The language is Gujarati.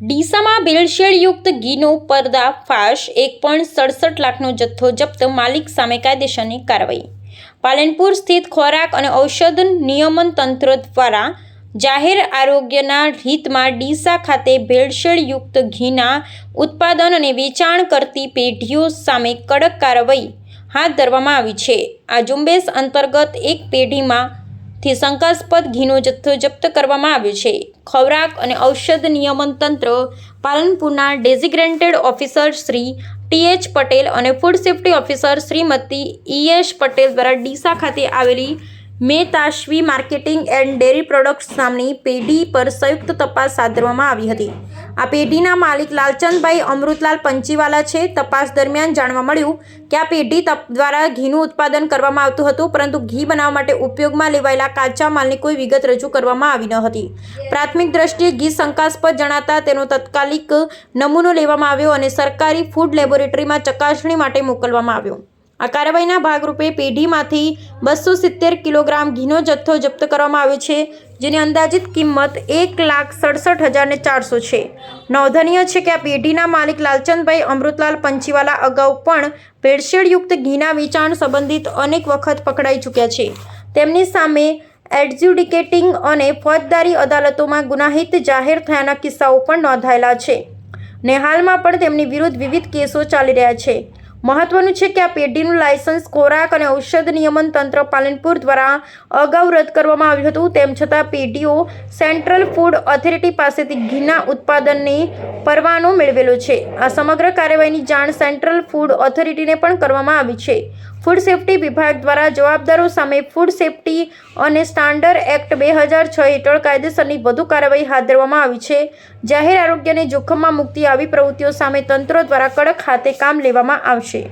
ડીસામાં ભેળસેળયુક્ત ઘીનો પર્દાફાશ એક પોઈન્ટ સડસઠ લાખનો જથ્થો જપ્ત માલિક સામે કાયદેસરની કાર્યવાહી. પાલનપુર સ્થિત ખોરાક અને ઔષધ નિયમન તંત્ર દ્વારા જાહેર આરોગ્યના હિતમાં ડીસા ખાતે ભેળસેળયુક્ત ઘીના ઉત્પાદન અને વેચાણ કરતી પેઢીઓ સામે કડક કાર્યવાહી હાથ ધરવામાં આવી છે. આ ઝુંબેશ અંતર્ગત એક પેઢીમાં થી શંકાસ્પદ ઘીનો જથ્થો જપ્ત કરવામાં આવ્યો છે. ખોરાક અને ઔષધ નિયમન તંત્ર પાલનપુરના designated officer Shri TH Patel અને food safety officer Shrimati ES Patel દ્વારા ડીસા ખાતે આવેલી Metashvi marketing and dairy products નામની પેઢી પર સંયુક્ત તપાસ હાથ આવી હતી. આ પેઢીના માલિક લાલચંદભાઈ અમૃતલાલ પંચીવાલા છે. તપાસ દરમિયાન જાણવા મળ્યું કે આ પેઢી તપ દ્વારા ઘીનું ઉત્પાદન કરવામાં આવતું હતું, પરંતુ ઘી બનાવવા માટે ઉપયોગમાં લેવાયેલા કાચા માલની કોઈ વિગત રજૂ કરવામાં આવી ન હતી. પ્રાથમિક દ્રષ્ટિએ ઘી શંકાસ્પદ જણાતા તેનો તત્કાલિક નમૂનો લેવામાં આવ્યો અને સરકારી ફૂડ લેબોરેટરીમાં ચકાસણી માટે મોકલવામાં આવ્યો. આ કાર્યવાહીના ભાગરૂપે પેઢીમાંથી બસો સિત્તેર કિલોગ્રામ ઘીનો જથ્થો જપ્ત કરવામાં આવ્યો છે, જેની અંદાજિત કિંમત એક લાખ સડસઠ હજારને ચારસો છે. નોંધનીય છે કે આ પેઢીના માલિક લાલચંદભાઈ અમૃતલાલ પંચીવાલા અગાઉ પણ ભેળસેળયુક્ત ઘીના વેચાણ સંબંધિત અનેક વખત પકડાઈ ચૂક્યા છે. તેમની સામે એડજ્યુડિકેટિંગ અને ફોજદારી અદાલતોમાં ગુનાહિત જાહેર થયાના કિસ્સાઓ પણ નોંધાયેલા છે. ને હાલમાં પણ તેમની વિરુદ્ધ વિવિધ કેસો ચાલી રહ્યા છે. મહત્વનું છે કે આ પેઢીનું લાયસન્સ, ખોરાક અને ઔષધ નિયમન તંત્ર પાલનપુર દ્વારા અગાઉ રદ કરવામાં આવ્યું હતું. તેમ છતાં પેઢીઓ સેન્ટ્રલ ફૂડ ઓથોરિટી પાસેથી ઘીના ઉત્પાદનની પરવાનો મેળવેલો છે. આ સમગ્ર કાર્યવાહીની જાણ સેન્ટ્રલ ફૂડ ઓથોરિટીને પણ કરવામાં આવી છે. ફૂડ સેફ્ટી વિભાગ દ્વારા જવાબદારો સામે ફૂડ સેફ્ટી અને સ્ટાન્ડર્ડ એક્ટ બે હજાર છ હેઠળ કાયદેસરની વધુ કાર્યવાહી હાથ ધરવામાં આવી છે. જાહેર આરોગ્યને જોખમમાં મુક્તિ આવી પ્રવૃત્તિઓ સામે તંત્ર દ્વારા કડક હાથે કામ લેવામાં આવશે.